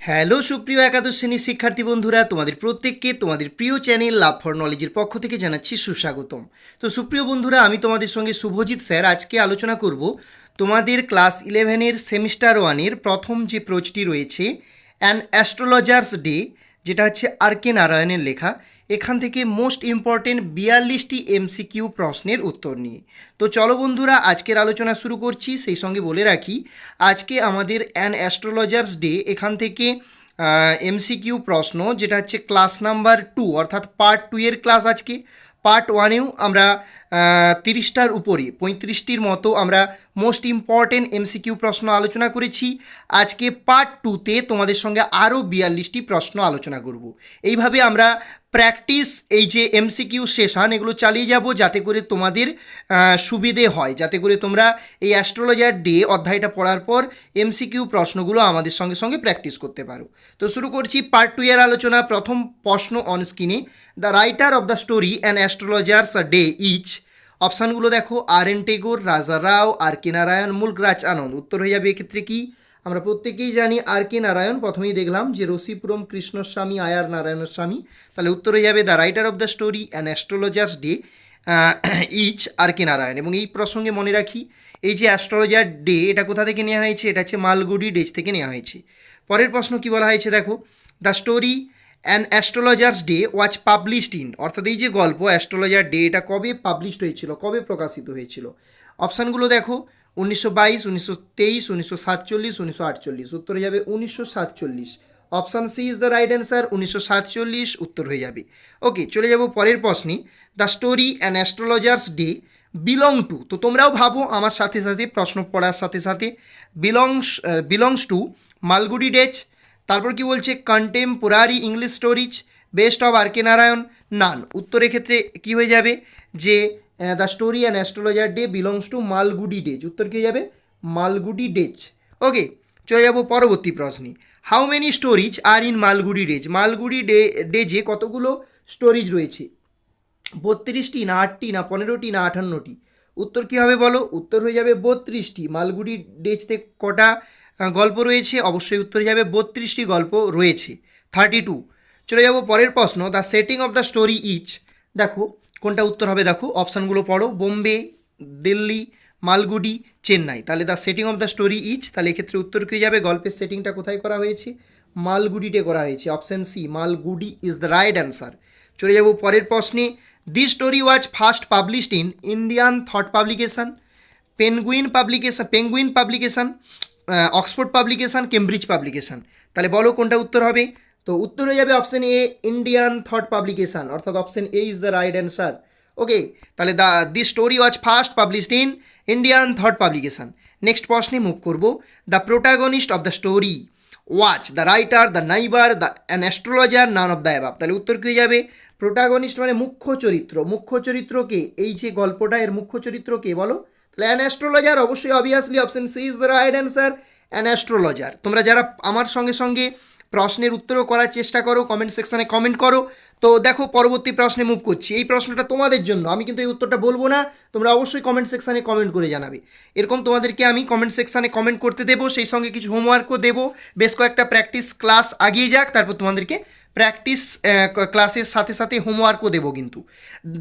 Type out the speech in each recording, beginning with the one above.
Hello সুপ্রিয় একাদশ শ্রেণির শিক্ষার্থী বন্ধুরা, তোমাদের প্রত্যেককে তোমাদের প্রিয় চ্যানেল লাভ ফর নলেজের পক্ষ থেকে জানাচ্ছি সুস্বাগতম। তো সুপ্রিয় বন্ধুরা, আমি তোমাদের সঙ্গে শুভজিৎ স্যার আজকে আলোচনা করব তোমাদের ক্লাস ইলেভেনের সেমিস্টার ওয়ানের প্রথম যে প্রোচটি রয়েছে অ্যান অ্যাস্ট্রোলজার্স ডে যেটা হচ্ছে আর কে নারায়ণের লেখা। এখান থেকে মোস্ট ইম্পর্টেন্ট বিয়াল্লিশটি এমসিকিউ প্রশ্নের উত্তর নিয়ে। তো চলো বন্ধুরা, আজকের আলোচনা শুরু করছি, সেই সঙ্গে বলে রাখি, আজকে আমাদের অ্যান অ্যাস্ট্রোলজার্স ডে এখান থেকে এমসিকিউ প্রশ্ন, যেটা হচ্ছে ক্লাস নাম্বার টু অর্থাৎ পার্ট টু এর ক্লাস আজকে। পার্ট ওয়ানেও আমরা তিরিশটার উপরে, পঁয়ত্রিশটির মতো আমরা মোস্ট ইম্পর্টেন্ট এমসিকিউ প্রশ্ন আলোচনা করেছি। আজকে পার্ট টুতে তোমাদের সঙ্গে আরও বিয়াল্লিশটি প্রশ্ন আলোচনা করব। এইভাবে আমরা প্র্যাকটিস, এই যে এমসিকিউ সেশন, এগুলো চালিয়ে যাব যাতে করে তোমাদের সুবিধে হয়। যাতে করে তোমরা এই অ্যাস্ট্রোলজার ডে অধ্যায়টা পড়ার পর এমসিকিউ প্রশ্নগুলো আমাদের সঙ্গে সঙ্গে প্র্যাকটিস করতে পারো। তো শুরু করছি পার্ট টু এর আলোচনা, প্রথম প্রশ্ন অন স্ক্রিনে the writer of the story and astrologer's day is অপশানগুলো দেখো আর এন টেগোর রাজা রাও আর কে নারায়ণ মুলকরাজ আনন্দ উত্তর হয়ে যাবে এক্ষেত্রে কি? আমরা প্রত্যেকেই জানি আর কে নারায়ণ। প্রথমেই দেখলাম যে রসিপুরম কৃষ্ণস্বামী আয়ার নারায়ণের স্বামী তাহলে উত্তর হয়ে যাবে the writer of the story and astrologer's day is R K Narayan. এবং এই প্রসঙ্গে মনে রাখি, এই যে অ্যাস্ট্রোলজার ডে, এটা কোথা থেকে নেওয়া হয়েছে? এটা হচ্ছে মালগুডি ডেজ থেকে নেওয়া হয়েছে। পরের প্রশ্ন কি বলা হয়েছে? দেখো, the story an astrologer's day was published in, অর্থাৎ এই যে গল্প, অ্যাস্ট্রোলজার ডে, এটা কবে পাবলিশড হয়েছিল? কবে প্রকাশিত হয়েছিল? অপশানগুলো দেখো উনিশশো বাইশ, উনিশশো তেইশ, উনিশশো সাতচল্লিশ, উনিশশো আটচল্লিশ। উত্তরে যাবে উনিশশো সাতচল্লিশ। Option C is the right answer উনিশশো সাতচল্লিশ, উত্তর হয়ে যাবে। ওকে চলে যাব পরের প্রশ্নে। The story and astrologer's day belong to তো তোমরাও ভাবো আমার সাথে সাথে, প্রশ্ন পড়ার সাথে সাথে। Belongs belongs to Malgudi days. তারপর কি বলছে? Contemporary English stories best of R K Narayan none উত্তরের ক্ষেত্রে কি হয়ে যাবে? যে the story and astrologer day belongs to Malgudi days উত্তর কি যাবে মালগুডি ডেজ ওকে চলে যাব পরবর্তী প্রশ্নে how many stories are in Malgudi days Malgudi day ডেজে কতগুলো স্টোরিজ রয়েছে বত্রিশটি না আটটি না পনেরোটি না আটান্নটি উত্তর কী হবে বলো উত্তর হয়ে যাবে বত্রিশটি মালগুড়ি ডেজতে কটা গল্প রয়েছে অবশ্যই উত্তর হয়ে যাবে বত্রিশটি গল্প রয়েছে থার্টি টু চলে যাব পরের প্রশ্ন the setting of the story is দেখো কোনটা উত্তর হবে দেখো? অপশানগুলো পড়ো। বোম্বে, দিল্লি, মালগুডি, চেন্নাই। তাহলে the setting of the story is তাহলে এক্ষেত্রে উত্তর কী যাবে? গল্পের সেটিংটা কোথায় করা হয়েছে? মালগুডিতে করা হয়েছে। Option C Malgudi is the right answer চলে যাব পরের প্রশ্নে। The story was first published in Indian Thought publication Penguin publication Penguin publication Oxford publication Cambridge publication তাহলে বলো কোনটা উত্তর হবে? তো উত্তর হয়ে যাবে option A Indian Thought publication অর্থাৎ option A is the right answer okay তাহলে the the story was first published in Indian Thought publication next প্রশ্নে মুভ করব। The protagonist of the story was the writer the neighbour the an astrologer none of the above তাহলে উত্তর কী যাবে? Protagonist মানে মুখ্য চরিত্র। মুখ্য চরিত্রকে এই যে গল্পটা, এর মুখ্য চরিত্র কে বলো? তাহলে অ্যান অ্যাস্ট্রোলজার অবশ্যই obviously option C is the right answer an astrologer তোমরা যারা আমার সঙ্গে সঙ্গে প্রশ্নের উত্তরও করার চেষ্টা করো কমেন্ট সেকশানে কমেন্ট করো। তো দেখো, পরবর্তী প্রশ্নে মুভ করছি। এই প্রশ্নটা তোমাদের জন্য। আমি কিন্তু এই উত্তরটা বলব না, তোমরা অবশ্যই কমেন্ট সেকশানে কমেন্ট করে জানাবে। এরকম তোমাদেরকে আমি কমেন্ট সেকশানে কমেন্ট করতে দেবো, সেই সঙ্গে কিছু হোমওয়ার্কও দেবো। বেশ কয়েকটা প্র্যাকটিস ক্লাস আগিয়ে যাক, তারপর তোমাদেরকে প্র্যাকটিস ক্লাসের সাথে সাথে হোমওয়ার্কও দেবো কিন্তু।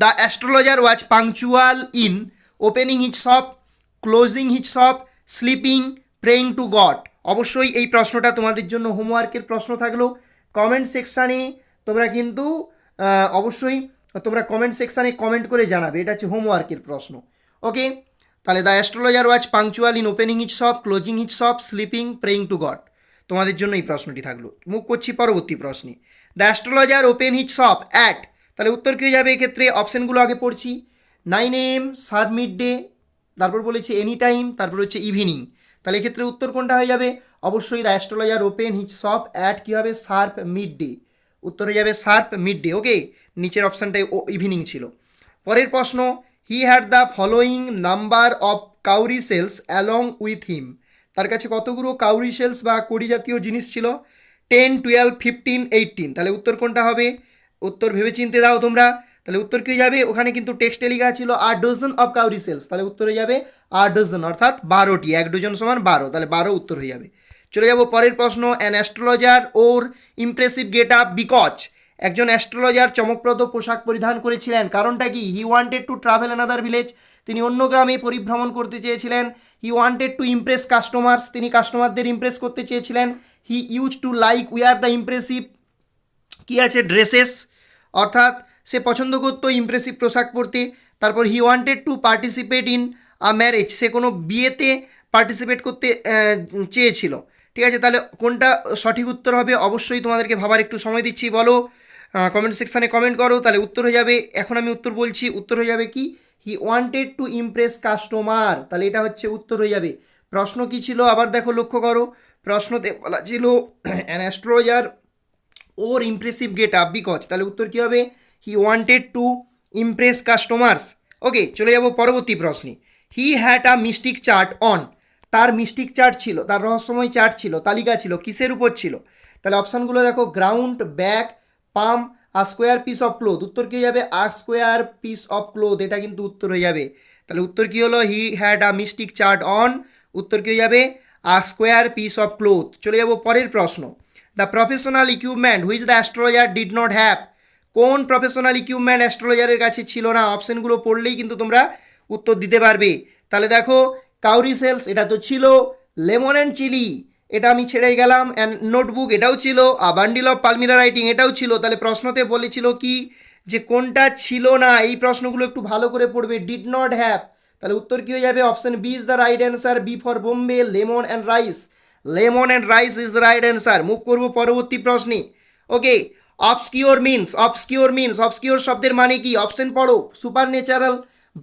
The astrologer was punctual in opening his shop closing his shop sleeping praying to god অবশ্যই এই প্রশ্নটা তোমাদের জন্য হোমওয়ার্কের প্রশ্ন থাকল। কমেন্ট সেকশানে তোমরা কিন্তু অবশ্যই তোমরা কমেন্ট সেকশানে কমেন্ট করে জানাবে। এটা হচ্ছে হোমওয়ার্কের প্রশ্ন। ওকে তাহলে the astrologer was punctual in opening his shop closing his shop sleeping praying to god তোমাদের জন্য এই প্রশ্নটি থাকল। মুখ করছি পরবর্তী প্রশ্নে। The astrologer open his shop at তাহলে উত্তর কী যাবে এক্ষেত্রে? অপশানগুলো আগে পড়ছি। Nine M sharp mid day তারপর বলেছে এনি টাইম তারপর হচ্ছে ইভিনিং তাহলে এক্ষেত্রে উত্তর কোনটা হয়ে যাবে? অবশ্যই the astrologer open his shop at কী হবে? শার্প মিড ডে উত্তর হয়ে যাবে শার্প মিড ডে ওকে নিচের অপশানটাই ও ইভিনিং ছিল। পরের প্রশ্ন he had the following number of cowrie shells along with him তার কাছে কতগুলো কাউরি সেলস বা কড়ি জাতীয় জিনিস ছিল? টেন টুয়েলভ ফিফটিন এইটিন তাহলে উত্তর কোনটা হবে? উত্তর ভেবে চিনতে দাও তোমরা। তাহলে উত্তর কী যাবে? ওখানে কিন্তু টেক্সটে লেখা ছিল আর ডজন অফ কাউরি সেলস তাহলে উত্তর হয়ে যাবে আর ডজন অর্থাৎ বারোটি, এক ডজন সমান বারো। তাহলে বারো উত্তর হয়ে যাবে। চলে যাব পরের প্রশ্ন an astrologer wore impressive get up because একজন অ্যাস্ট্রোলজার চমকপ্রদ পোশাক পরিধান করেছিলেন। কারণটা কি? He wanted to travel another village তিনি অন্য গ্রামে পরিভ্রমণ করতে চেয়েছিলেন। He wanted to impress customers তিনি কাস্টমারদের ইমপ্রেস করতে চেয়েছিলেন। He use to like wear the impressive কী আছে? ড্রেসেস অর্থাৎ সে পছন্দ করতো ইমপ্রেসিভ পোশাক পরতে। তারপর he wanted to participate in a marriage সে কোনো বিয়েতে পার্টিসিপেট করতে চেয়েছিল। ঠিক আছে, তাহলে কোনটা সঠিক উত্তর হবে অবশ্যই তোমাদেরকে ভাবার একটু সময় দিচ্ছি, বলো। কমেন্ট সেকশানে কমেন্ট করো, তাহলে উত্তর হয়ে যাবে। এখন আমি উত্তর বলছি, উত্তর হয়ে যাবে কি? He wanted to impress customer তাহলে এটা হচ্ছে উত্তর হয়ে যাবে। প্রশ্ন কি ছিল? আবার দেখো, লক্ষ্য করো। প্রশ্নতে বলা ছিল an astrologer wore impressive get up because তাহলে উত্তর কী হবে? He wanted to impress customers okay চলে যাব পরবর্তী প্রশ্নে। He had a mystic chart on তার মিস্টিক চার্ট ছিল, তার রহস্যময় চার্ট ছিল, তালিকা ছিল, কিসের উপর ছিল? তাহলে অপশানগুলো দেখো গ্রাউন্ড ব্যাক পাম আর স্কোয়ার পিস অফ ক্লোথ উত্তর কী যাবে? আর স্কোয়ার পিস অফ ক্লোথ এটা কিন্তু উত্তর হয়ে যাবে। তাহলে উত্তর কী হলো? He had a mystic chart on উত্তর কী হয়ে যাবে? আর স্কোয়ার পিস অফ ক্লোথ চলে যাব পরের প্রশ্ন। The professional equipment which the astrologer did not have কোন প্রফেশনাল ইকুইপমেন্ট অ্যাস্ট্রোলজারের কাছে ছিল না? অপশানগুলো পড়লেই কিন্তু তোমরা উত্তর দিতে পারবে। তাহলে দেখো কাউরি সেলস এটা তো ছিল লেমন অ্যান্ড চিলি এটা আমি ছেড়ে গেলাম অ্যান্ড নোটবুক এটাও ছিল আর বান্ডিল অফ পালমিরা রাইটিং এটাও ছিল। তাহলে প্রশ্নতে বলেছিল কি যে কোনটা ছিল না? এই প্রশ্নগুলো একটু ভালো করে পড়বে ডিড নট হ্যাভ তাহলে উত্তর কী হয়ে যাবে? Option B is the right answer B for Bombay lemon and rice lemon and rice is the right answer move করব পরবর্তী প্রশ্নে। Okay obscure means obscure means obscure শব্দের মানে কি? অপশন পড়ো। Supernatural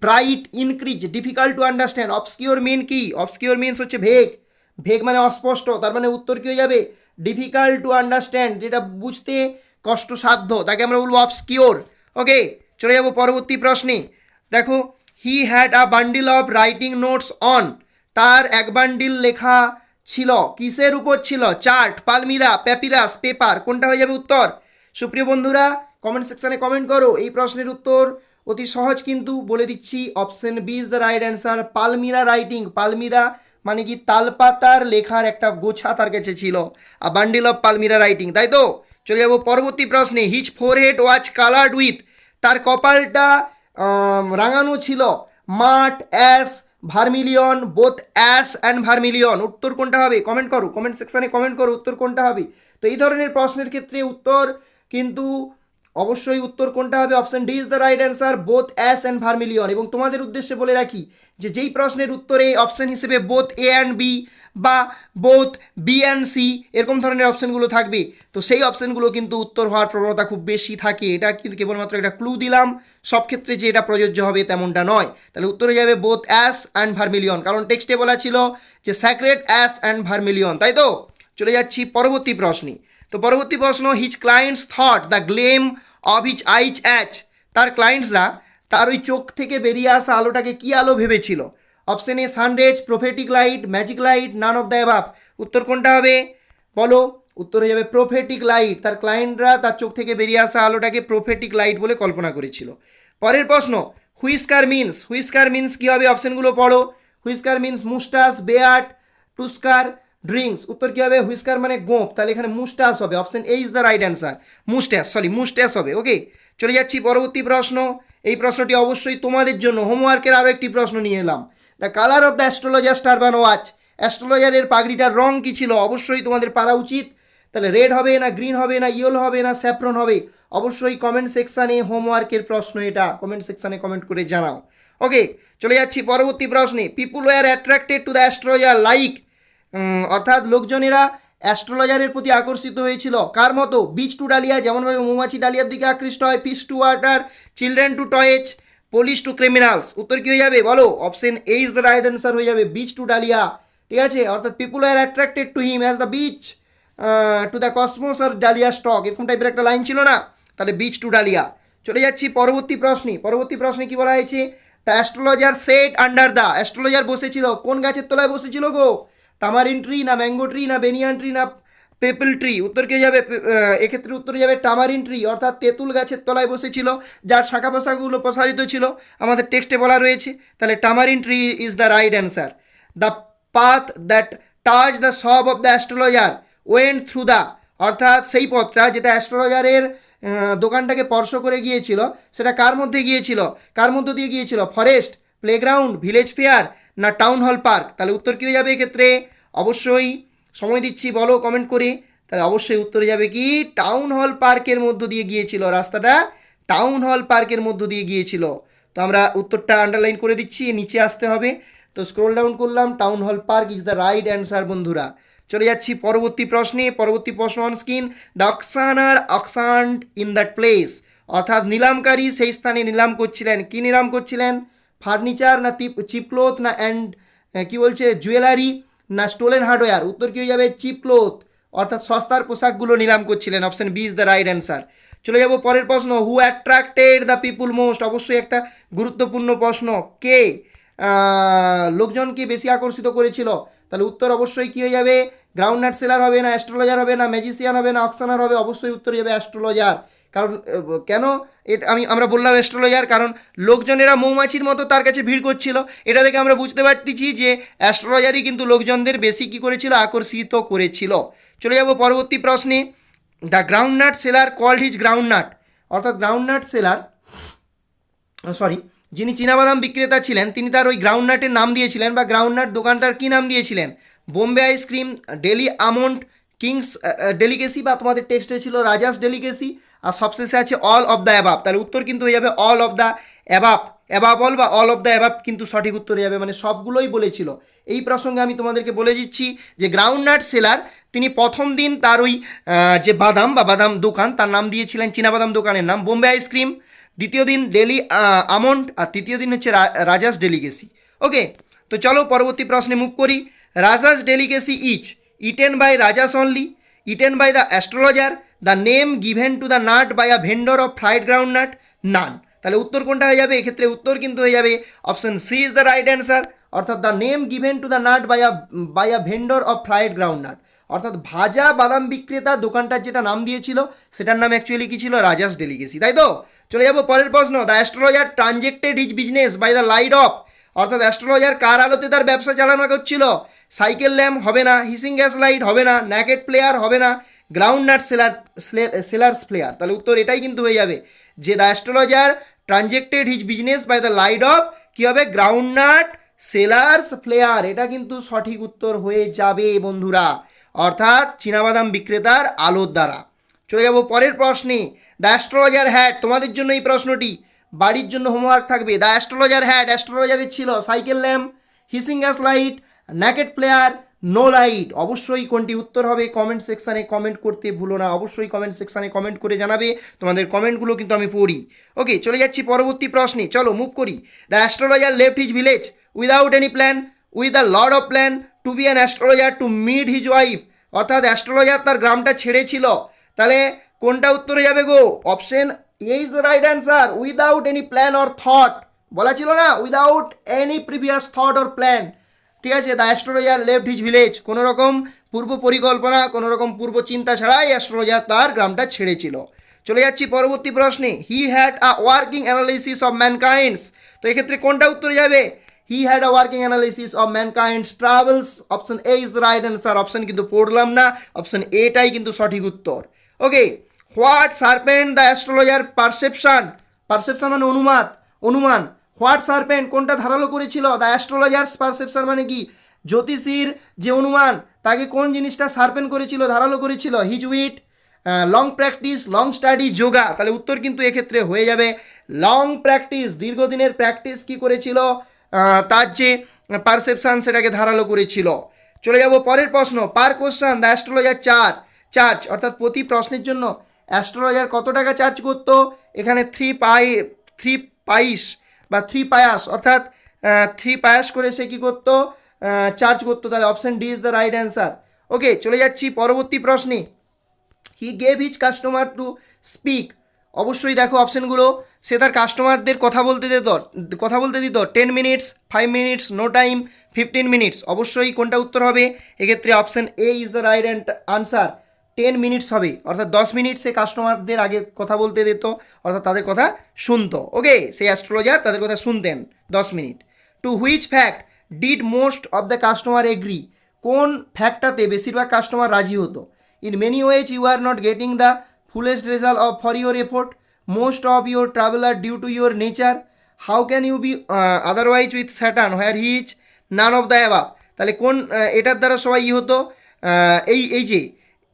bright increase difficult to understand obscure mean কি? Obscure means হচ্ছে vague vague মানে অস্পষ্ট, তার মানে উত্তর কী হয়ে যাবে? ডিফিকাল্ট টু আন্ডারস্ট্যান্ড যেটা বুঝতে কষ্টসাধ্য, তাকে আমরা বলব অবসকিওর ওকে চলে যাব পরবর্তী প্রশ্নে। দেখো he had a bundle of writing notes on তার এক বান্ডিল লেখা ছিল। কিসের উপর ছিল? চার্ট পালমিরা প্যাপিরাস পেপার কোনটা হয়ে যাবে উত্তর? সুপ্রিয় বন্ধুরা কমেন্ট সেকশানে কমেন্ট করো। এই প্রশ্নের উত্তর অতি সহজ কিন্তু বলে দিচ্ছি। Option B is the right answer palmyra writing palmyra মানে কি তালপাতার লেখার একটা গোছা তার কাছে ছিল। A bundle of palmyra writing তাই তো? চলে যাব পরবর্তী প্রশ্নে। His forehead was coloured with তার কপালটা রাঙানো ছিল। মাঠ ash vermilion both ash and vermilion উত্তর কোনটা হবে? কমেন্ট করো। কমেন্ট সেকশানে কমেন্ট করো, উত্তর কোনটা হবে? তো এই ধরনের প্রশ্নের ক্ষেত্রে উত্তর কিন্তু অবশ্যই উত্তর কোনটা হবে? Option D is the right answer both ash and vermilion এবং তোমাদের উদ্দেশ্যে বলে রাখি যে যেই প্রশ্নের উত্তরে অপশন হিসেবে বোথ এ অ্যান্ড বি বা বোথ বি অ্যান্ড সি এরকম ধরনের অপশনগুলো থাকবে, তো সেই অপশনগুলো কিন্তু উত্তর হওয়ার প্রবণতা খুব বেশি থাকে। এটা কিন্তু কেবলমাত্র একটা ক্লু দিলাম। সব ক্ষেত্রে যে এটা প্রযোজ্য হবে তেমনটা নয়। তাহলে উত্তরে যাবে বোথ অ্যাস অ্যান্ড ভার্মিলিয়ন কারণ টেক্সটে বলা ছিল যে স্যাক্রেট অ্যাস অ্যান্ড ভার্মিলিয়ন তাই তো? চলে যাচ্ছি পরবর্তী প্রশ্নে। তো পরবর্তী প্রশ্ন his clients thought the gleam of his eyes as তার ক্লায়েন্টসরা তার ওই চোখ থেকে বেরিয়ে আসা আলোটাকে কি আলো ভেবেছিল? Option A sun rays prophetic light magic light none of the above উত্তর কোনটা হবে? বলো, উত্তর হয়ে যাবে প্রোফেটিক লাইট তার ক্লায়েন্টরা তার চোখ থেকে বেরিয়ে আসা আলোটাকে প্রোফেটিক লাইট বলে কল্পনা করেছিল। পরের প্রশ্ন হুইস্কার মিন্স হুইস্কার মিন্স কী হবে? অপশনগুলো পড়ো। Whisker means moustache beard tusker drinks উত্তর কী হবে? হুইস্কার মানে গোঁপ তাহলে এখানে মুস্টাস হবে। Option A is the right answer moustache sorry moustache হবে ওকে চলে যাচ্ছি পরবর্তী প্রশ্ন। এই প্রশ্নটি অবশ্যই তোমাদের জন্য হোমওয়ার্কের আরও একটি প্রশ্ন নিয়ে এলাম। The colour of the astrologer turban was অ্যাস্ট্রোলজারের পাগড়িটার রং কী ছিল? অবশ্যই তোমাদের পারা উচিত। তাহলে রেড হবে না গ্রিন হবে না ইয়েলো হবে না স্যাফরন হবে। অবশ্যই কমেন্ট সেকশানে হোমওয়ার্কের প্রশ্ন এটা। কমেন্ট সেকশানে কমেন্ট করে জানাও। ওকে চলে যাচ্ছি পরবর্তী প্রশ্নে। People were attracted to the astrologer like অর্থাৎ লোকজনেরা অ্যাস্ট্রোলজারের প্রতি আকর্ষিত হয়েছিল। কার মতো? বিচ টু ডালিয়া, যেমনভাবে মৌমাছি ডালিয়ার দিকে আকৃষ্ট হয় piece to water, children to toys police to criminals. উত্তর কী হয়ে যাবে? বলো। Option A is the right answer হয়ে যাবে বিচ টু ডালিয়া। ঠিক আছে? অর্থাৎ people are attracted to him as the bees to the cosmos or dahlia stalk এরকম টাইপের একটা লাইন ছিল না? তাহলে বিচ টু ডালিয়া। চলে যাচ্ছি পরবর্তী প্রশ্নে। পরবর্তী প্রশ্নে কি বলা হয়েছে? The astrologer sat under the astrologer বসেছিল। কোন গাছের তলায় বসেছিল গো? টামারিন ট্রি না ম্যাঙ্গো ট্রি না বেনিয়ান ট্রি না পেপল ট্রি উত্তর কে যাবে? এক্ষেত্রে উত্তরে যাবে টামারিন ট্রি অর্থাৎ তেঁতুল গাছের তলায় বসেছিল, যার শাখা পোশাকগুলো প্রসারিত ছিল। আমাদের টেক্সটে বলা রয়েছে। তাহলে tamarind tree is the right answer the path that touch the সব of the astrologer went through the অর্থাৎ সেই পথটা যেটা অ্যাস্ট্রোলজারের দোকানটাকে স্পর্শ করে গিয়েছিল, সেটা কার মধ্যে গিয়েছিল? কার মধ্য দিয়ে গিয়েছিল? ফরেস্ট প্লেগ্রাউন্ড ভিলেজ ফেয়ার না টাউন হল পার্ক তাহলে উত্তর কী হয়ে যাবে এক্ষেত্রে? অবশ্যই সময় দিচ্ছি, বলো কমেন্ট করে। তাহলে অবশ্যই উত্তরে যাবে কি? টাউন হল পার্কের মধ্য দিয়ে গিয়েছিল রাস্তাটা। টাউন হল পার্কের মধ্য দিয়ে গিয়েছিল। তো আমরা উত্তরটা আন্ডারলাইন করে দিচ্ছি, নিচে আসতে হবে। তো স্ক্রোল ডাউন করলাম town hall park is the right answer বন্ধুরা। চলে যাচ্ছি পরবর্তী প্রশ্নে। পরবর্তী প্রশ্ন on screen the auctioneer auctioned in that place অর্থাৎ নিলামকারী সেই স্থানে নিলাম করছিলেন। কি নিলাম করছিলেন? ফার্নিচার না চিপ ক্লোথ না অ্যান্ড কি বলছে, জুয়েলারি না স্টোলেন হার্ডওয়্যার উত্তর কী হয়ে যাবে? Cheap cloth. অর্থাৎ সস্তার পোশাকগুলো নিলাম করছিলেন। Option B is the right answer চলে যাব পরের প্রশ্ন। Who attracted the people most অবশ্যই একটা গুরুত্বপূর্ণ প্রশ্ন। কে? লোকজনকে বেশি আকর্ষিত করেছিল? তাহলে উত্তর অবশ্যই কী হয়ে যাবে? গ্রাউন্ড নাট সেলার হবে না অ্যাস্ট্রোলজার হবে না ম্যাজিশিয়ান হবে না অক্সানার হবে, অবশ্যই উত্তর যাবে অ্যাস্ট্রোলজার কারণ কেন? এটা, আমি, আমরা বললাম অ্যাস্ট্রোলজার কারণ লোকজনেরা মৌমাছির মতো তার কাছে ভিড় করছিল। এটা থেকে আমরা বুঝতে পারতেছি যে অ্যাস্ট্রোলজারই কিন্তু লোকজনদের বেশি কী করেছিল? আকর্ষিত করেছিল। চলে যাব পরবর্তী প্রশ্নে। The groundnut seller called his groundnut অর্থাৎ গ্রাউন্ড নাট সেলার সরি যিনি চীনাবাদাম বিক্রেতা ছিলেন, তিনি তার ওই গ্রাউন্ড নাটের নাম দিয়েছিলেন বা গ্রাউন্ড নাট দোকানটার কী নাম দিয়েছিলেন? Bombay ice cream Delhi almond kings delicacy বা তোমাদের টেক্সটে ছিল রাজাস ডেলিকেসি আর সবশেষে আছে অল অফ দ্য অ্যাবাব তাহলে উত্তর কিন্তু হয়ে যাবে all of the above above all বা অল অফ দ্য অ্যাবাব কিন্তু সঠিক উত্তর হয়ে যাবে। মানে সবগুলোই বলেছিল। এই প্রসঙ্গে আমি তোমাদেরকে বলে দিচ্ছি যে গ্রাউন্ড নাট সেলার তিনি প্রথম দিন তার ওই যে বাদাম বা বাদাম দোকান, তার নাম দিয়েছিলেন চীনাবাদাম দোকানের নাম, বোম্বে আইসক্রিম দ্বিতীয় দিন ডেলি আমন্ড আর তৃতীয় দিন হচ্ছে রাজাস ডেলিগেসি ওকে তো চলো পরবর্তী প্রশ্নে মুভ করি। Raja's delicacy which eaten by Raja's only eaten by the astrologer the name given to the nut by a vendor of fried groundnut none তাহলে উত্তর কোনটা হয়ে যাবে? এক্ষেত্রে উত্তর কিন্তু হয়ে যাবে option C is the right answer অর্থাৎ the name given to the nut by a by a vendor of fried groundnut অর্থাৎ ভাজা বাদাম বিক্রেতা দোকানটার যেটা নাম দিয়েছিল, সেটার নাম অ্যাকচুয়ালি কি ছিল? রাজাস ডেলিগেসি তাই তো? চলে যাব পরের প্রশ্ন। The astrologer transacted his business by the light of অর্থাৎ অ্যাস্ট্রোলজার কার আলোতে তার ব্যবসা চালানো করছিল? সাইকেল ল্যাম্প হবে না হিসিং গ্যাস লাইট হবে না ন্যাকেট প্লেয়ার হবে না groundnut seller sellers flare তাহলে উত্তর এটাই কিন্তু হয়ে যাবে যে the astrologer transacted his business by the light of কী হবে? গ্রাউন্ড নাট সেলার্স প্লেয়ার এটা কিন্তু সঠিক উত্তর হয়ে যাবে বন্ধুরা। অর্থাৎ চীনাবাদাম বিক্রেতার আলোর দ্বারা। চলে যাব পরের প্রশ্নে। দ্য অ্যাস্ট্রোলজার হ্যাট তোমাদের জন্য এই প্রশ্নটি। বাড়ির জন্য হোমওয়ার্ক থাকবে। দ্য অ্যাস্ট্রোলজার হ্যাট অ্যাস্ট্রোলজারের ছিল cycle lamp hissing gas light naked flare no light অবশ্যই কোনটি উত্তর হবে কমেন্ট সেকশানে কমেন্ট করতে ভুলো না। অবশ্যই কমেন্ট সেকশানে কমেন্ট করে জানাবে। তোমাদের কমেন্টগুলো কিন্তু আমি পড়ি। ওকে চলে যাচ্ছি পরবর্তী প্রশ্নে। চলো মুভ করি। The astrologer left his village without any plan with the lord of plan to be an astrologer to meet his wife অর্থাৎ অ্যাস্ট্রোলজার তার গ্রামটা ছেড়েছিল। তাহলে কোনটা উত্তরে যাবে গো? Option A is the right answer without any plan or thought বলা ছিল না without any previous thought or plan ঠিক আছে? The astrologer left his village কোনো রকম পূর্ব পরিকল্পনা, কোনো রকম পূর্ব চিন্তা ছাড়াই অ্যাস্ট্রোলজার তার গ্রামটা ছেড়েছিল। চলে যাচ্ছি পরবর্তী প্রশ্নে। He had a working analysis of mankind's তো এক্ষেত্রে কোনটা উত্তরে যাবে? He had a working analysis of mankind's travels option A is the right answer option কিন্তু পড়লাম না। অপশন এটাই কিন্তু সঠিক উত্তর। Okay what sharpened the astrologer perception perception মানে অনুমাত। অনুমান। What sharpened? কোনটা ধারালো করেছিল? দ্য অ্যাস্ট্রোলজার্স পারসেপশন মানে কি? জ্যোতিষীর যে অনুমান, তাকে কোন জিনিসটা সার্পেন করেছিল, ধারালো করেছিল? His wit long practice long study yoga. তাহলে উত্তর কিন্তু এক্ষেত্রে হয়ে যাবে। লং প্র্যাকটিস দীর্ঘদিনের প্র্যাকটিস কি করেছিল? তার যে পারসেপশন সেটাকে ধারালো করেছিল। চলে যাব পরের প্রশ্ন। পার কোশ্চান দ্য অ্যাস্ট্রোলজার চার চার্জ অর্থাৎ প্রতি প্রশ্নের জন্য অ্যাস্ট্রোলজার কত টাকা চার্জ করতো? এখানে থ্রি পাই থ্রি পাইস বা থ্রি পায়াস, অর্থাৎ থ্রি পায়াস করে সে কী করতো? চার্জ করতো। তাহলে option D is the right answer okay চলে যাচ্ছি পরবর্তী প্রশ্নে। He gave his customer to speak অবশ্যই দেখো অপশানগুলো সে তার কাস্টমারদের কথা বলতে দিত। কথা বলতে দিত। Ten minutes five minutes no time fifteen minutes অবশ্যই কোনটা উত্তর হবে? এক্ষেত্রে option A is the right and answer ten minutes হবে, অর্থাৎ দশ মিনিট সে কাস্টমারদের আগে কথা বলতে দিত, অর্থাৎ তাদের কথা শুনতো। ওকে, সেই অ্যাস্ট্রোলজার তাদের কথা শুনতেন দশ minute. To which fact did most of the customer agree কোন ফ্যাক্টটাতে বেশিরভাগ কাস্টমার রাজি হতো? In many ways you are not getting the fullest result of for your effort most of your traveller due to your nature how can you be otherwise with Saturn where he is none of the above তাহলে কোন এটার দ্বারা সবাই ই হতো? এই এই যে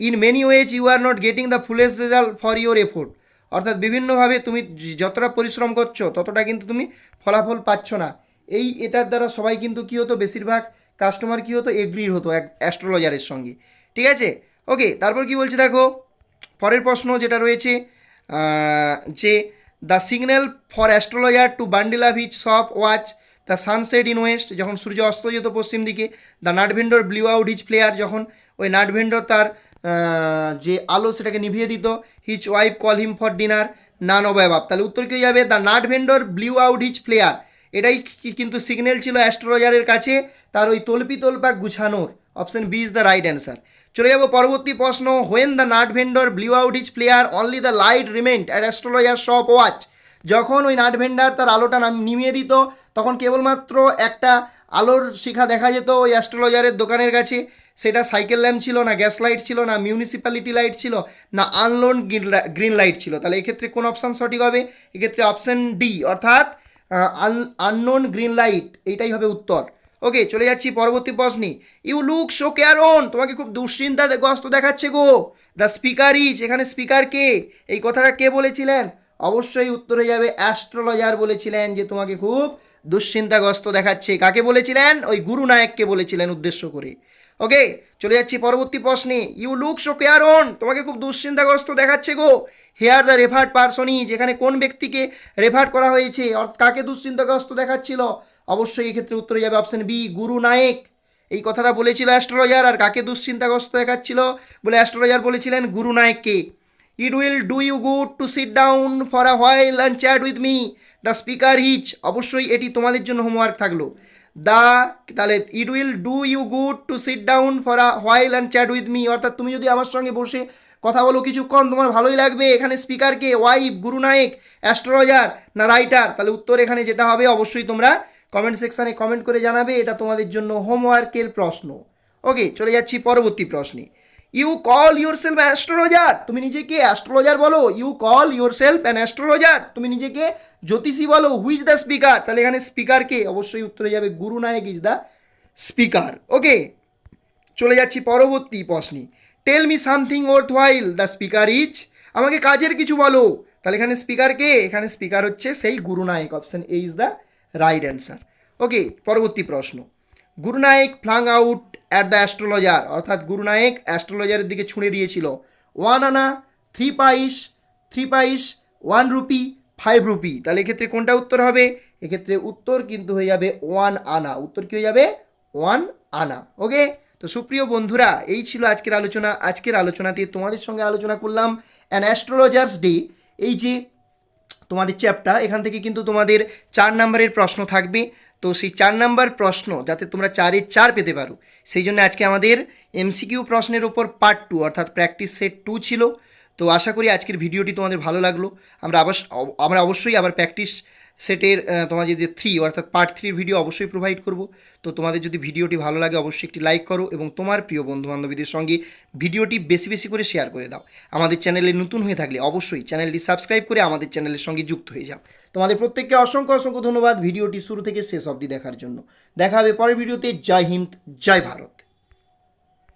in many ways you are not getting the fullest result for your effort অর্থাৎ বিভিন্নভাবে তুমি যতটা পরিশ্রম করছ, ততটা কিন্তু তুমি ফলাফল পাচ্ছ না। এই এটার দ্বারা সবাই কিন্তু কী হতো? বেশিরভাগ কাস্টমার কী হতো? এগ্রির হতো এক অ্যাস্ট্রোলজারের সঙ্গে। ঠিক আছে? ওকে তারপর কি বলছে দেখো? পরের প্রশ্ন যেটা রয়েছে যে the signal for astrologer to bundle up his watch the sunset in west যখন সূর্য অস্ত যেত পশ্চিম দিকে the nut vendor blew out his flare যখন ওই নাট ভেন্ডর তার যে আলো সেটাকে নিভিয়ে দিত। His wife call him for dinner না নান অবয়বাব তাহলে উত্তর কী যাবে the nut vendor blew out his flare এটাই কিন্তু সিগন্যাল ছিল অ্যাস্ট্রোলজারের কাছে। তার ওই তল্পি তল্পা গুছানোর। Option B is the right answer চলে যাব পরবর্তী প্রশ্ন। When the nut vendor blew out his flare only the light remained at astrologer shop watch যখন ওই নাট ভেন্ডার তার আলোটা নাম- নিমিয়ে দিত, তখন কেবলমাত্র একটা আলোর শিখা দেখা যেত ওই অ্যাস্ট্রোলজারের দোকানের কাছে। সেটা সাইকেল ল্যাম্প ছিল না, গ্যাস লাইট ছিল না মিউনিসিপ্যালিটি লাইট ছিল না আনলোন গ্রিন লাইট ছিল। তাহলে এক্ষেত্রে কোন অপশান সঠিক হবে? এক্ষেত্রে অপশান ডি অর্থাৎ আননোন গ্রিন লাইট এইটাই হবে উত্তর। ওকে চলে যাচ্ছি পরবর্তী প্রশ্নে। ইউ লুক শো কেয়ারন তোমাকে খুব দুশ্চিন্তা গ্রস্ত দেখাচ্ছে গো। দ্য স্পিকার ইজ এখানে স্পিকার কে? এই কথাটা কে বলেছিলেন? অবশ্যই উত্তরে যাবে অ্যাস্ট্রোলজার বলেছিলেন যে তোমাকে খুব দুশ্চিন্তাগ্রস্ত দেখাচ্ছে। কাকে বলেছিলেন? ওই গুরু নায়ককে বলেছিলেন উদ্দেশ্য করে। ওকে, চলে যাচ্ছি পরবর্তী প্রশ্নে। You look so care careworn তোমাকে খুব দুশ্চিন্তাগ্রস্ত দেখাচ্ছে গো। হেয়ার দ্য রেফার্ড পার্সনই যেখানে কোন ব্যক্তিকে রেফার করা হয়েছে, অর্থাৎ কাকে দুশ্চিন্তাগ্রস্ত দেখাচ্ছিল? অবশ্যই এক্ষেত্রে উত্তরে যাবে অপশন বি গুরু নায়েক। এই কথাটা বলেছিল অ্যাস্ট্রোলজার আর কাকে দুশ্চিন্তাগ্রস্ত দেখাচ্ছিল? বলে অ্যাস্ট্রোলজার বলেছিলেন Guru নায়েককে। It will do you good to sit down for a while and chat with me the speaker his অবশ্যই এটি তোমাদের জন্য হোমওয়ার্ক থাকল। দ্য তাহলে it will do you good to sit down for a while and chat with me অর্থাৎ তুমি যদি আমার সঙ্গে বসে কথা বলো কিছুক্ষণ, তোমার ভালোই লাগবে। এখানে স্পিকারকে ওয়াইফ গুরু নায়ক অ্যাস্ট্রোলজার না রাইটার তাহলে উত্তর এখানে যেটা হবে অবশ্যই তোমরা কমেন্ট সেকশানে কমেন্ট করে জানাবে। এটা তোমাদের জন্য হোমওয়ার্কের প্রশ্ন। ওকে চলে যাচ্ছি পরবর্তী প্রশ্নে। You call yourself astrologer তুমি নিজেকে অ্যাস্ট্রোলজার বলো। You call yourself an astrologer তুমি নিজেকে জ্যোতিষী বলো। হুইজ দ্য স্পিকার তাহলে এখানে স্পিকারকে অবশ্যই উত্তরে যাবে Guru Nayak is the speaker okay চলে যাচ্ছি পরবর্তী প্রশ্নে। Tell me something worthwhile the speaker is আমাকে কাজের কিছু বলো। তাহলে এখানে স্পিকার কে? এখানে স্পিকার হচ্ছে সেই Gurunayak option A is the right answer okay পরবর্তী প্রশ্ন। Gurunayak flung out at the astrologer অর্থাৎ গুরুনায়ক অ্যাস্ট্রোলজারের দিকে ছুঁড়ে দিয়েছিল। ওয়ান আনা থ্রি পাইস থ্রি পাইস ওয়ান রুপি ফাইভ রুপি তাহলে এক্ষেত্রে কোনটা উত্তর হবে? এক্ষেত্রে উত্তর কিন্তু হয়ে যাবে ওয়ান আনা। উত্তর কী হয়ে যাবে? ওয়ান আনা। ওকে? তো সুপ্রিয় বন্ধুরা, এই ছিল আজকের আলোচনা। আজকের আলোচনাতে তোমাদের সঙ্গে আলোচনা করলাম অ্যান অ্যাস্ট্রোলজার্স ডে এই যে তোমাদের চ্যাপ্টার এখান থেকে কিন্তু তোমাদের চার নাম্বারের প্রশ্ন থাকবে। তো সেই চার নাম্বার প্রশ্ন যাতে তোমরা চারে চার পেতে পারো, সেই জন্য আজকে আমাদের এমসিকিউ প্রশ্নের ওপর পার্ট টু অর্থাৎ প্র্যাকটিস সেট টু ছিল। তো আশা করি আজকের ভিডিওটি তোমাদের ভালো লাগল। আমরা আবার আমরা অবশ্যই আবার প্র্যাকটিস সেটের আহ, তোমাদের যে থ্রি অর্থাৎ পার্ট থ্রির ভিডিও অবশ্যই প্রোভাইড করব। তো তোমাদের যদি ভিডিওটি ভালো লাগে অবশ্যই একটি লাইক করো এবং তোমার প্রিয় বন্ধু বান্ধবীদের সঙ্গে ভিডিওটি বেশি বেশি করে শেয়ার করে দাও। আমাদের চ্যানেলে নতুন হয়ে থাকলে অবশ্যই চ্যানেলটি সাবস্ক্রাইব করে আমাদের চ্যানেলের সঙ্গে যুক্ত হয়ে যাও। তোমাদের প্রত্যেককে অসংখ্য অসংখ্য ধন্যবাদ। ভিডিওটি শুরু থেকে শেষ অবধি দেখার জন্য। দেখা হবে পরের ভিডিওতে জয় হিন্দ জয় ভারত।